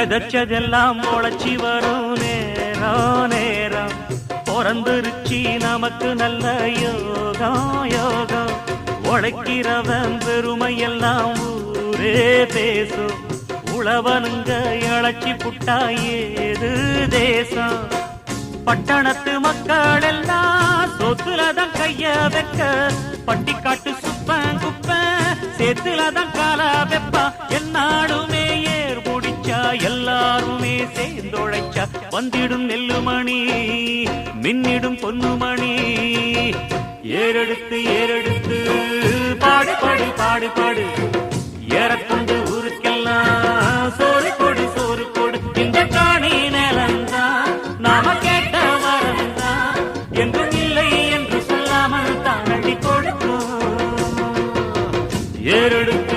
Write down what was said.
விதைச்சதெல்லாம் முளைச்சி வரும் நேரம் நேரம். பிறந்துருச்சி நமக்கு நல்ல யோகம் யோகம். உழைக்கிறவன் பெருமை எல்லாம் ஊரே பேசும். உழவனுங்க இழைச்சி புட்டா ஏது தேசம். பட்டணத்து மக்கள் எல்லாம் சொத்துலதான் கைய வைக்க. பட்டிக்காட்டு சுப்பன் குப்பன் சேத்துலதான் கால வெப்ப. எல்லாருமே சேர்ந்தொழைச்சா வந்திடும் நெல்லுமணி மின்னிடும் பொன்னுமணி. ஏறெடுத்து ஏறெடுத்து பாடு பாடு பாடு பாடு. ஏறக்கொண்டு ஊருக்கெல்லாம் சோறு கொடு சோறு கொடு. இந்த காணி நிலந்தா நாம கேட்ட வரந்தா என்றும் இல்லை என்று சொல்லாமல் தாண்டி கொடுக்கும். ஏறெடுத்து